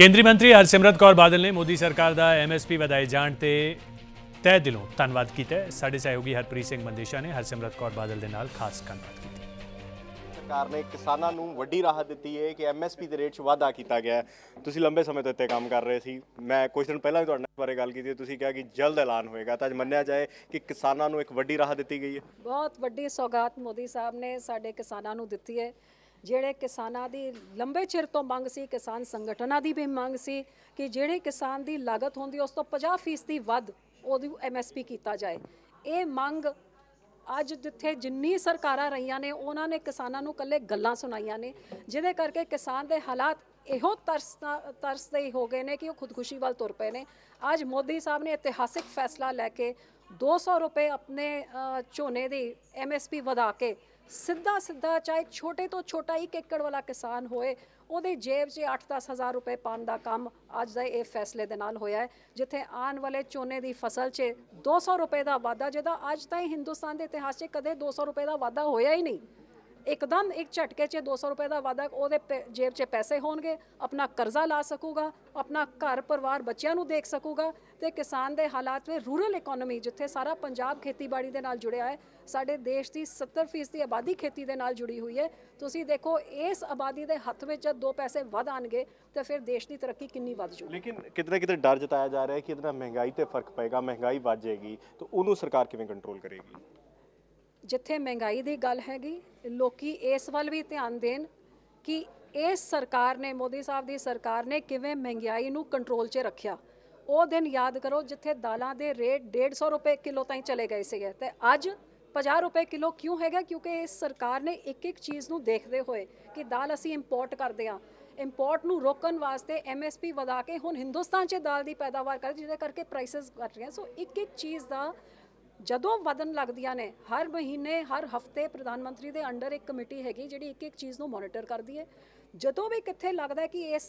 ਕੇਂਦਰੀ ਮੰਤਰੀ ਹਰਸਿਮਰਤ ਕੌਰ ਬਾਦਲ ਨੇ ਮੋਦੀ ਸਰਕਾਰ ਦਾ ਐਮਐਸਪੀ ਵਧਾਏ ਜਾਣ ਤੇ ਤਹਿ ਦਿਲੋਂ ਧੰਨਵਾਦ ਕੀਤਾ ਸਾਡੇ ਸਹਿਯੋਗੀ ਹਰਪ੍ਰੀਤ ਸਿੰਘ ਮੰਦੇਸ਼ਾ ਨੇ ਹਰਸਿਮਰਤ ਕੌਰ ਬਾਦਲ ਦੇ ਨਾਲ ਖਾਸ ਗੱਲਬਾਤ ਕੀਤੀ। ਸਰਕਾਰ ਨੇ ਕਿਸਾਨਾਂ ਨੂੰ ਵੱਡੀ ਰਾਹਤ ਦਿੱਤੀ ਹੈ ਕਿ ਐਮਐਸਪੀ ਦੇ ਰੇਟ 'ਚ ਵਾਧਾ ਕੀਤਾ ਗਿਆ ਹੈ। ਤੁਸੀਂ ਲੰਬੇ ਸਮੇਂ ਤੋਂ ਇੱਥੇ ਕੰਮ ਕਰ ਰਹੇ ਸੀ। ਮੈਂ ਕੁਝ ਦਿਨ ਪਹਿਲਾਂ ਵੀ ਤੁਹਾਡੇ ਨਾਲ ਬਾਰੇ ਗੱਲ ਕੀਤੀ ਤੁਸੀਂ ਕਿਹਾ ਕਿ ਜਲਦ ਐਲਾਨ ਹੋਏਗਾ। ਤਾਂ ਅੱਜ ਮੰਨਿਆ ਜਾਏ ਕਿ ਕਿਸਾਨਾਂ ਨੂੰ ਇੱਕ ਵੱਡੀ ਰਾਹਤ ਦਿੱਤੀ ਗਈ ਹੈ। ਬਹੁਤ ਵੱਡੀ ਸੌਗਾਤ ਮੋਦੀ ਸਾਹਿਬ ਨੇ ਸਾਡੇ ਕਿਸਾਨਾਂ ਨੂੰ ਦਿੱਤੀ ਹੈ। ਜਿਹੜੇ ਕਿਸਾਨਾਂ ਦੀ ਲੰਬੇ ਚਿਰ ਤੋਂ ਮੰਗ ਸੀ, ਕਿਸਾਨ ਸੰਗਠਨਾਂ ਦੀ ਵੀ ਮੰਗ ਸੀ ਕਿ ਜਿਹੜੇ ਕਿਸਾਨ ਦੀ ਲਾਗਤ ਹੁੰਦੀ, ਉਸ ਤੋਂ 50% ਦੀ ਵੱਧ ਉਹਦੀ ਐਮਐਸਪੀ ਕੀਤਾ ਜਾਏ। ਇਹ ਮੰਗ ਅੱਜ ਜਿੱਥੇ ਜਿੰਨੀ ਸਰਕਾਰਾਂ ਰਹੀਆਂ ਨੇ, ਉਹਨਾਂ ਨੇ ਕਿਸਾਨਾਂ ਨੂੰ ਕੱਲੇ ਗੱਲਾਂ ਸੁਣਾਈਆਂ ਨੇ, ਜਿਹਦੇ ਕਰਕੇ ਕਿਸਾਨ ਦੇ ਹਾਲਾਤ ਇਹੋ ਤਰਸ ਤਰਸਦੇ ਹੀ ਹੋ ਗਏ ਨੇ ਕਿ ਉਹ ਖੁਦਕੁਸ਼ੀ ਵੱਲ ਤੁਰ ਪਏ ਨੇ। ਅੱਜ ਮੋਦੀ ਸਾਹਿਬ ਨੇ ਇਤਿਹਾਸਿਕ ਫੈਸਲਾ ਲੈ ਕੇ 200 ਰੁਪਏ ਆਪਣੇ ਝੋਨੇ ਦੀ ਐਮਐਸਪੀ ਵਧਾ ਕੇ ਸਿੱਧਾ ਸਿੱਧਾ ਚਾਹੇ ਛੋਟੇ ਤੋਂ ਛੋਟਾ ਇੱਕ ਏਕੜ ਵਾਲਾ ਕਿਸਾਨ ਹੋਏ, ਉਹਦੇ ਜੇਬ 'ਚ 8-10 ਹਜ਼ਾਰ ਰੁਪਏ ਪਾਉਣ ਦਾ ਕੰਮ ਅੱਜ ਦਾ ਇਹ ਫੈਸਲੇ ਦੇ ਨਾਲ ਹੋਇਆ ਹੈ, ਜਿੱਥੇ ਆਉਣ ਵਾਲੇ ਝੋਨੇ ਦੀ ਫਸਲ 'ਚ 200 ਰੁਪਏ ਦਾ ਵਾਧਾ, ਜਿਹਦਾ ਅੱਜ ਤਾਈਂ ਹਿੰਦੁਸਤਾਨ ਦੇ ਇਤਿਹਾਸ 'ਚ ਕਦੇ 200 ਰੁਪਏ ਦਾ ਵਾਧਾ ਹੋਇਆ ਹੀ ਨਹੀਂ। ਇੱਕਦਮ ਇੱਕ ਝਟਕੇ 'ਚ 200 ਰੁਪਏ ਦਾ ਵਾਧਾ ਉਹਦੇ ਪੈ- ਜੇਬ 'ਚ ਪੈਸੇ ਹੋਣਗੇ, ਆਪਣਾ ਕਰਜ਼ਾ ਲਾ ਸਕੂਗਾ, ਆਪਣਾ ਘਰ ਪਰਿਵਾਰ ਬੱਚਿਆਂ ਨੂੰ ਦੇਖ ਸਕੂਗਾ ਤੇ ਕਿਸਾਨ ਦੇ ਹਾਲਾਤ ਵਿੱਚ ਰੂਰਲ ਇਕਨੋਮੀ, ਜਿੱਥੇ ਸਾਰਾ ਪੰਜਾਬ ਖੇਤੀਬਾੜੀ ਦੇ ਨਾਲ ਜੁੜਿਆ ਹੈ, ਸਾਡੇ ਦੇਸ਼ ਦੀ 70% ਦੀ ਆਬਾਦੀ ਖੇਤੀ ਦੇ ਨਾਲ ਜੁੜੀ ਹੋਈ ਹੈ। ਤੁਸੀਂ ਦੇਖੋ, ਇਸ ਆਬਾਦੀ ਦੇ ਹੱਥ ਵਿੱਚ ਜਦ ਦੋ ਪੈਸੇ ਵਧ ਆਣਗੇ, ਤੇ ਫਿਰ ਦੇਸ਼ ਦੀ ਤਰੱਕੀ ਕਿੰਨੀ ਵੱਧ ਜੂ ਲੇਕਿਨ ਕਿਤੇ ਨਾ ਕਿਤੇ ਡਰ ਜਤਾਇਆ ਜਾ ਰਿਹਾ ਹੈ ਕਿ ਇਹਦੇ ਨਾਲ ਮਹਿੰਗਾਈ ਤੇ ਫ਼ਰਕ ਪਏਗਾ, ਮਹਿੰਗਾਈ ਵੱਧ ਜਾਏਗੀ, ਤਾਂ ਉਹਨੂੰ ਸਰਕਾਰ ਕਿਵੇਂ ਕੰਟਰੋਲ ਕਰੇਗੀ? ਜਿੱਥੇ ਮਹਿੰਗਾਈ ਦੀ ਗੱਲ ਹੈਗੀ, ਲੋਕੀ ਇਸ ਵੱਲ ਵੀ ਧਿਆਨ ਦੇਣ ਕਿ ਇਸ ਸਰਕਾਰ ਨੇ, ਮੋਦੀ ਸਾਹਿਬ ਦੀ ਸਰਕਾਰ ਨੇ ਕਿਵੇਂ ਮਹਿੰਗਾਈ ਨੂੰ ਕੰਟਰੋਲ 'ਚ ਰੱਖਿਆ। ਉਹ ਦਿਨ ਯਾਦ ਕਰੋ ਜਿੱਥੇ ਦਾਲਾਂ ਦੇ ਰੇਟ 150 ਰੁਪਏ ਕਿਲੋ ਤਾਈਂ ਚਲੇ ਗਏ ਸੀਗੇ ਤੇ ਅੱਜ 50 ਰੁਪਏ ਕਿਲੋ ਕਿਉਂ ਹੈਗਾ? ਕਿਉਂਕਿ ਇਸ ਸਰਕਾਰ ਨੇ ਇੱਕ ਇੱਕ ਚੀਜ਼ ਨੂੰ ਦੇਖਦੇ ਹੋਏ ਕਿ ਦਾਲ ਅਸੀਂ ਇੰਪੋਰਟ ਕਰਦੇ ਹਾਂ। ਇੰਪੋਰਟ ਨੂੰ ਰੋਕਣ ਵਾਸਤੇ ਐਮਐਸਪੀ ਵਧਾ ਕੇ ਹੁਣ ਹਿੰਦੁਸਤਾਨ 'ਚ ਦਾਲ ਦੀ ਪੈਦਾਵਾਰ ਕਰ ਜਿਹਦੇ ਕਰਕੇ ਪ੍ਰਾਈਸਸ ਘਟ ਰਹੀਆਂ। ਸੋ ਇੱਕ ਇੱਕ ਚੀਜ਼ ਦਾ ਜਦੋਂ ਵਧਣ ਲੱਗਦੀਆਂ ਨੇ, ਹਰ ਮਹੀਨੇ, ਹਰ ਹਫ਼ਤੇ ਪ੍ਰਧਾਨ ਮੰਤਰੀ ਦੇ ਅੰਡਰ ਇੱਕ ਕਮੇਟੀ ਹੈਗੀ ਜਿਹੜੀ ਇੱਕ ਇੱਕ ਚੀਜ਼ ਨੂੰ ਮੋਨੀਟਰ ਕਰਦੀ ਹੈ। ਜਦੋਂ ਵੀ ਕਿੱਥੇ ਲੱਗਦਾ ਕਿ ਇਸ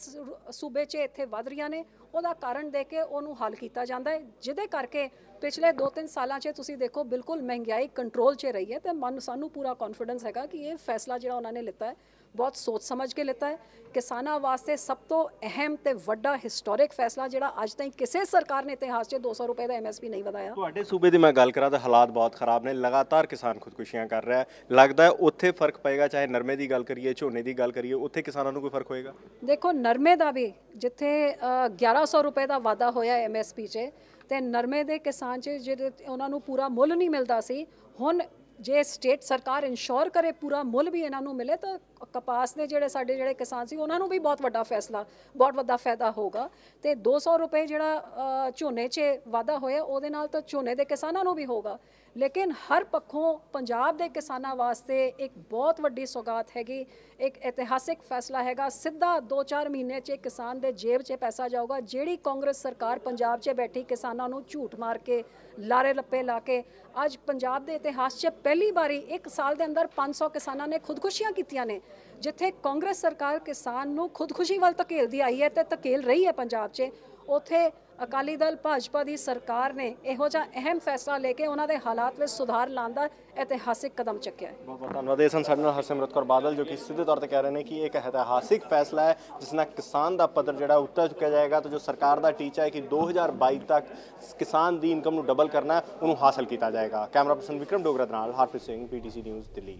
ਸੂਬੇ 'ਚ ਇੱਥੇ ਵਧ ਰਹੀਆਂ ਨੇ, ਉਹਦਾ ਕਾਰਨ ਦੇ ਕੇ ਉਹਨੂੰ ਹੱਲ ਕੀਤਾ ਜਾਂਦਾ ਹੈ, ਜਿਹਦੇ ਕਰਕੇ ਪਿਛਲੇ 2-3 ਸਾਲਾਂ 'ਚ ਤੁਸੀਂ ਦੇਖੋ ਬਿਲਕੁਲ ਮਹਿੰਗਾਈ ਕੰਟਰੋਲ 'ਚ ਰਹੀ ਹੈ ਤੇ ਮਨ, ਸਾਨੂੰ ਪੂਰਾ ਕੌਨਫੀਡੈਂਸ ਹੈਗਾ ਕਿ ਇਹ ਫੈਸਲਾ ਜਿਹੜਾ ਉਹਨਾਂ ਨੇ ਲਿੱਤਾ ਹੈ ਬਹੁਤ ਸੋਚ ਸਮਝ ਕੇ ਲਿੱਤਾ ਹੈ। ਕਿਸਾਨਾਂ ਵਾਸਤੇ ਸਭ ਤੋਂ ਅਹਿਮ ਤੇ ਵੱਡਾ ਹਿਸਟੋਰਿਕ ਫੈਸਲਾ ਜਿਹੜਾ ਅੱਜ ਤਾਈਂ ਕਿਸੇ ਸਰਕਾਰ ਨੇ ਇਤਿਹਾਸ 'ਚ 200 ਰੁਪਏ ਦਾ ਐਮਐਸਪੀ ਨਹੀਂ ਵਧਾਇਆ। ਤੁਹਾਡੇ ਸੂਬੇ ਦੀ ਮੈਂ ਗੱਲ ਕਰਾਂ ਤਾਂ ਹਾਲਾਤ ਬਹੁਤ ਖਰਾਬ ਨੇ ਲਗਾਤਾਰ ਕਿਸਾਨ ਖੁਦਕੁਸ਼ੀਆਂ ਕਰ ਰਿਹਾ ਹੈ। ਲੱਗਦਾ ਹੈ ਉੱਥੇ ਫ਼ਰਕ ਪਏਗਾ ਚਾਹੇ ਨਰਮੇ ਦੀ ਗੱਲ ਕਰੀਏ ਝੋਨੇ ਦੀ ਗੱਲ ਕਰੀਏ ਉੱਥੇ ਕਿਸਾਨਾਂ ਨੂੰ ਕੋਈ ਫ਼ਰਕ ਹੋਏਗਾ? ਦੇਖੋ ਨਰਮੇ ਦਾ ਵੀ ਜਿੱਥੇ ਅ, 1100 ਰੁਪਏ ਦਾ ਵਾਧਾ ਹੋਇਆ ਐਮਐਸਪੀ 'ਚ ਤੇ ਨਰਮੇ ਦੇ ਕਿਸਾਨ 'ਚ ਜਿਹੜੇ ਉਹਨਾਂ ਨੂੰ ਪੂਰਾ ਮੁੱਲ ਨਹੀਂ ਮਿਲਦਾ ਸੀ ਹੁਣ ਜੇ ਸਟੇਟ ਸਰਕਾਰ ਇਨਸ਼ੋਰ ਕਰੇ, ਪੂਰਾ ਮੁੱਲ ਵੀ ਇਹਨਾਂ ਨੂੰ ਮਿਲੇ, ਤਾਂ ਕਪਾਸ ਦੇ ਜਿਹੜੇ ਸਾਡੇ ਜਿਹੜੇ ਕਿਸਾਨ ਸੀ, ਉਹਨਾਂ ਨੂੰ ਵੀ ਬਹੁਤ ਵੱਡਾ ਫੈਸਲਾ, ਬਹੁਤ ਵੱਡਾ ਫਾਇਦਾ ਹੋਗਾ ਤੇ 200 ਰੁਪਏ ਜਿਹੜਾ ਝੋਨੇ 'ਚ ਵਾਧਾ ਹੋਇਆ, ਉਹਦੇ ਨਾਲ ਤਾਂ ਝੋਨੇ ਦੇ ਕਿਸਾਨਾਂ ਨੂੰ ਵੀ ਹੋਗਾ ਲੇਕਿਨ ਹਰ ਪੱਖੋਂ ਪੰਜਾਬ ਦੇ ਕਿਸਾਨਾਂ ਵਾਸਤੇ ਇੱਕ ਬਹੁਤ ਵੱਡੀ ਸੌਗਾਤ ਹੈਗੀ, ਇੱਕ ਇਤਿਹਾਸਿਕ ਫੈਸਲਾ ਹੈਗਾ। ਸਿੱਧਾ 2-4 ਮਹੀਨੇ 'ਚ ਕਿਸਾਨ ਦੇ ਜੇਬ 'ਚ ਪੈਸਾ ਜਾਊਗਾ, ਜਿਹੜੀ ਕਾਂਗਰਸ ਸਰਕਾਰ ਪੰਜਾਬ 'ਚ ਬੈਠੀ ਕਿਸਾਨਾਂ ਨੂੰ ਝੂਠ ਮਾਰ ਕੇ, ਲਾਰੇ ਲੱਪੇ ਲਾ ਕੇ, ਅੱਜ ਪੰਜਾਬ ਦੇ ਇਤਿਹਾਸ 'ਚ ਪਹਿਲੀ ਵਾਰੀ ਇੱਕ ਸਾਲ ਦੇ ਅੰਦਰ 500 ਕਿਸਾਨਾਂ ਨੇ ਖੁਦਕੁਸ਼ੀਆਂ ਕੀਤੀਆਂ ਨੇ, ਜਿੱਥੇ ਕਾਂਗਰਸ ਸਰਕਾਰ ਕਿਸਾਨ ਨੂੰ ਖੁਦਕੁਸ਼ੀ ਵੱਲ ਧਕੇਲਦੀ ਆਈ ਹੈ ਤੇ ਧਕੇਲ ਰਹੀ ਹੈ ਪੰਜਾਬ 'ਚ। ਉਥੇ ਅਕਾਲੀ ਦਲ ਭਾਜਪਾ ਦੀ ਸਰਕਾਰ ਨੇ ਇਹੋ ਜਿਹਾ ਅਹਿਮ ਫੈਸਲਾ ਲੈ ਕੇ ਉਹਨਾਂ ਦੇ ਹਾਲਾਤ ਵਿੱਚ ਸੁਧਾਰ ਲਾਉਣ ਦਾ ਇਤਿਹਾਸਿਕ ਕਦਮ ਚੁੱਕਿਆ ਹੈ। ਬਹੁਤ ਬਹੁਤ ਧੰਨਵਾਦ। ਇਹ ਸਨ ਸਾਡੇ ਨਾਲ ਹਰਸਿਮਰਤ ਕੌਰ ਬਾਦਲ, ਜੋ ਕਿ ਸਿੱਧੇ ਤੌਰ ਤੇ ਕਹਿ ਰਹੇ ਨੇ ਕਿ ਇੱਕ ਇਤਿਹਾਸਿਕ ਫੈਸਲਾ ਹੈ, ਜਿਸ ਨਾਲ ਕਿਸਾਨ ਦਾ ਪੱਧਰ ਜਿਹੜਾ ਉੱਤੇ ਚੁੱਕਿਆ ਜਾਏਗਾ ਤੇ ਜੋ ਸਰਕਾਰ ਦਾ ਟੀਚਾ ਹੈ ਕਿ 2022 ਤੱਕ ਕਿਸਾਨ ਦੀ ਇਨਕਮ ਨੂੰ ਡਬਲ ਕਰਨਾ ਉਹਨੂੰ ਹਾਸਲ ਕੀਤਾ ਜਾਏਗਾ। ਕੈਮਰਾ ਪਰਸਨ ਵਿਕਰਮ ਡੋਗਰਾ ਦੇ ਨਾਲ ਹਰਪ੍ਰੀਤ ਸਿੰਘ, ਪੀਟੀਸੀ ਨਿਊਜ਼, ਦਿੱਲੀ।